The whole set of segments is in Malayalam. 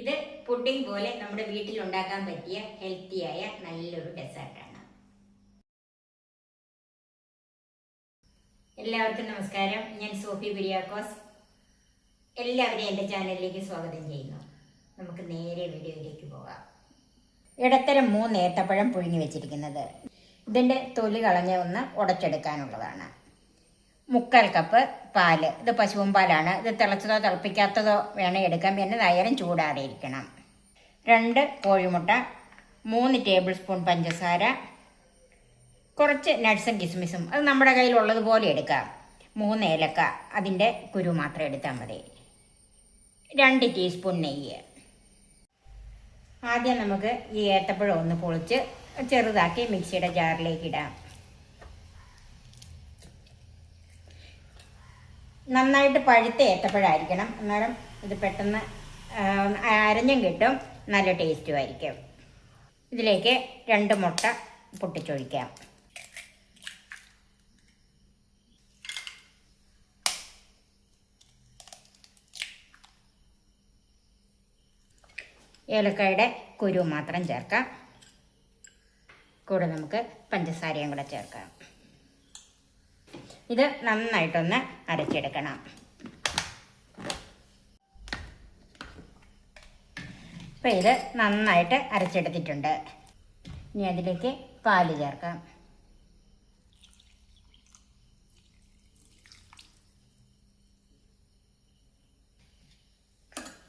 ഇത് പുഡിംഗ് പോലെ നമ്മുടെ വീട്ടിൽ ഉണ്ടാക്കാൻ പറ്റിയ ഹെൽത്തിയായ നല്ലൊരു ഡെസേർട്ടാണ് എല്ലാവർക്കും നമസ്കാരം. ഞാൻ സോഫി ബിരിയാക്കോസ് എല്ലാവരെയും എന്റെ ചാനലിലേക്ക് സ്വാഗതം ചെയ്യുന്നു. നമുക്ക് നേരെ വീഡിയോയിലേക്ക് പോകാം. ഇടത്തരം മൂന്ന് ഏത്തപ്പഴം പുഴുങ്ങി വെച്ചിരിക്കുന്നത്. ഇതിന്റെ തൊലി കളഞ്ഞ ഒന്ന് ഉടച്ചെടുക്കാനുള്ളതാണ്. മുക്കാൽ കപ്പ് പാൽ. ഇത് പശുവും പാലാണ്. ഇത് തിളച്ചതോ തിളപ്പിക്കാത്തതോ വേണം എടുക്കാൻ പിന്നെ നയരം ചൂടാതെ ഇരിക്കണം. രണ്ട് കോഴിമുട്ട മൂന്ന് ടേബിൾ സ്പൂൺ പഞ്ചസാര കുറച്ച് നട്ട്സും കിസ്മിസും. അത് നമ്മുടെ കയ്യിലുള്ളതുപോലെ എടുക്കാം. മൂന്ന് ഏലക്ക. അതിന്റെ കുരു മാത്രം എടുത്താൽ മതി. രണ്ട് ടീസ്പൂൺ നെയ്യ്. ആദ്യം നമുക്ക് ഈ ഏത്തപ്പഴം ഒന്ന് പൊളിച്ച് ചെറുതാക്കി മിക്സിയുടെ ജാറിലേക്ക് ഇടാം. നന്നായിട്ട് പഴുത്ത ഏത്തപ്പഴമായിരിക്കണം അന്നേരം ഇത് പെട്ടെന്ന് അരഞ്ഞും കിട്ടും. നല്ല ടേസ്റ്റും ആയിരിക്കും. ഇതിലേക്ക് രണ്ട് മുട്ട പൊട്ടിച്ചൊഴിക്കാം. ഏലക്കായുടെ കുരു മാത്രം ചേർക്കാം. കൂടെ നമുക്ക് പഞ്ചസാരയും കൂടെ ചേർക്കാം. ഇത് നന്നായിട്ടൊന്ന് അരച്ചെടുക്കണം. ഇപ്പം ഇത് നന്നായിട്ട് അരച്ചെടുത്തിട്ടുണ്ട്. ഇനി അതിലേക്ക് പാൽ ചേർക്കാം.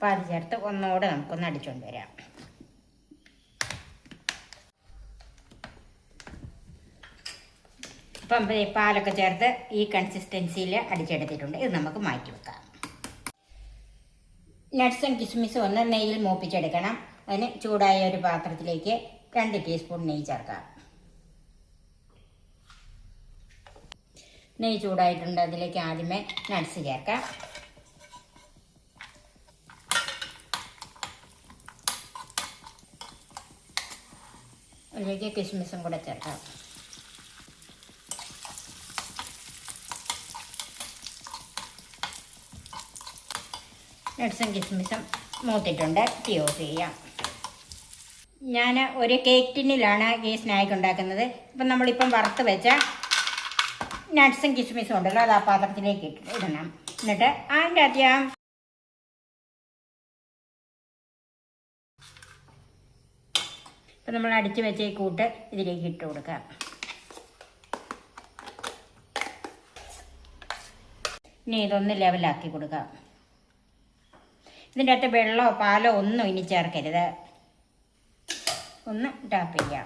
പാൽ ചേർത്ത് ഒന്നുകൂടെ നമുക്കൊന്ന് അടിച്ചുകൊണ്ട് വരാം. ഇപ്പം പാലൊക്കെ ചേർത്ത് ഈ കൺസിസ്റ്റൻസിയിൽ അടിച്ചെടുത്തിട്ടുണ്ട്. ഇത് നമുക്ക് മാറ്റി വെക്കാം. നട്ട്സും കിസ്മിസും ഒന്ന് നെയ്യിൽ മൂപ്പിച്ചെടുക്കണം. അതിന് ചൂടായ ഒരു പാത്രത്തിലേക്ക് രണ്ട് ടീസ്പൂൺ നെയ്യ് ചേർക്കാം. നെയ്യ് ചൂടായിട്ടുണ്ട്. അതിലേക്ക് ആദ്യമേ നട്ട്സ് ചേർക്കാം. അതിലേക്ക് കിസ്മിസും കൂടെ ചേർക്കാം. നട്ട്സും കിസ്മിസും മൂത്തിട്ടുണ്ട്. ഓഫ് ചെയ്യാം. ഞാൻ ഒരു കേക്ക് ടിന്നിലാണ് ഈ സ്നാക്ക് ഉണ്ടാക്കുന്നത്. ഇപ്പം നമ്മളിപ്പം വറുത്ത് വെച്ച നട്ട്സും കിസ്മിസും ഉണ്ടല്ലോ അത് ആ പാത്രത്തിലേക്ക് ഇടണം. എന്നിട്ട് അതിന്റെ അത്യാം ഇപ്പം നമ്മൾ അടിച്ച് വെച്ച ഈ കൂട്ട് ഇതിലേക്ക് ഇട്ട് കൊടുക്കാം. ഇനി ഇതൊന്ന് ലെവലാക്കി കൊടുക്കാം. ഇതിന്റെ അകത്ത് വെള്ളമോ പാലോ ഒന്നും ഇനി ചേർക്കരുത്. ഒന്ന് ടാപ്പ് ചെയ്യാം.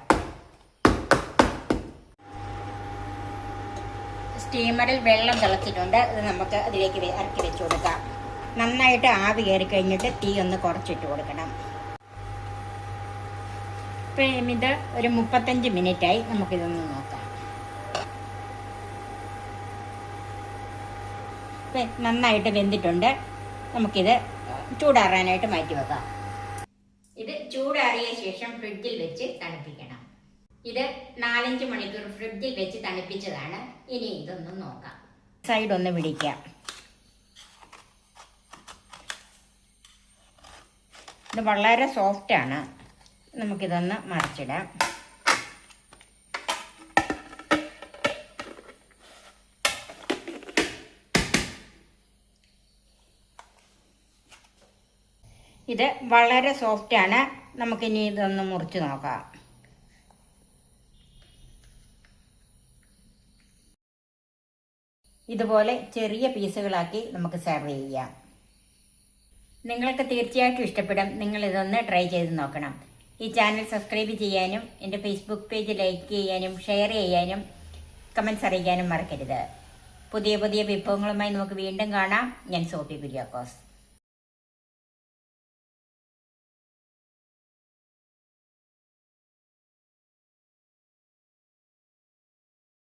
സ്റ്റീമറിൽ വെള്ളം തിളച്ചിട്ടുണ്ട്. ഇത് നമുക്ക് അതിലേക്ക് ഇറക്കി വെച്ച് കൊടുക്കാം. നന്നായിട്ട് ആവി കയറി കഴിഞ്ഞിട്ട് തീ ഒന്ന് കുറച്ചിട്ട് കൊടുക്കണം. ഇപ്പം ഇത് ഒരു മുപ്പത്തഞ്ച് മിനിറ്റായി നമുക്കിതൊന്ന് നോക്കാം. നന്നായിട്ട് വെന്തിട്ടുണ്ട്. നമുക്കിത് ചൂടാറാനായിട്ട് മാറ്റി വെക്കാം. ഇത് ചൂടാറിയ ശേഷം ഫ്രിഡ്ജിൽ വെച്ച് തണുപ്പിക്കണം. ഇത് നാലഞ്ച് മണിക്കൂർ ഫ്രിഡ്ജിൽ വെച്ച് തണുപ്പിച്ചതാണ്. ഇനി ഇതൊന്ന് നോക്കാം. സൈഡ് ഒന്ന് പിടിക്കാം. ഇത് വളരെ സോഫ്റ്റാണ്. ആണ് നമുക്കിതൊന്ന് മറിച്ചിടാം. ഇത് വളരെ സോഫ്റ്റാണ് നമുക്കിനി ഇതൊന്ന് മുറിച്ച് നോക്കാം. ഇതുപോലെ ചെറിയ പീസുകളാക്കി നമുക്ക് സെർവ് ചെയ്യാം. നിങ്ങൾക്ക് തീർച്ചയായിട്ടും ഇഷ്ടപ്പെടും. നിങ്ങൾ ഇതൊന്ന് ട്രൈ ചെയ്ത് നോക്കണം. ഈ ചാനൽ സബ്സ്ക്രൈബ് ചെയ്യാനും എന്റെ ഫേസ്ബുക്ക് പേജ് ലൈക്ക് ചെയ്യാനും ഷെയർ ചെയ്യാനും കമൻസ് അറിയിക്കാനും മറക്കരുത്. പുതിയ പുതിയ വിഭവങ്ങളുമായി നമുക്ക് വീണ്ടും കാണാം. ഞാൻ സോഫി കുര്യാക്കോസ്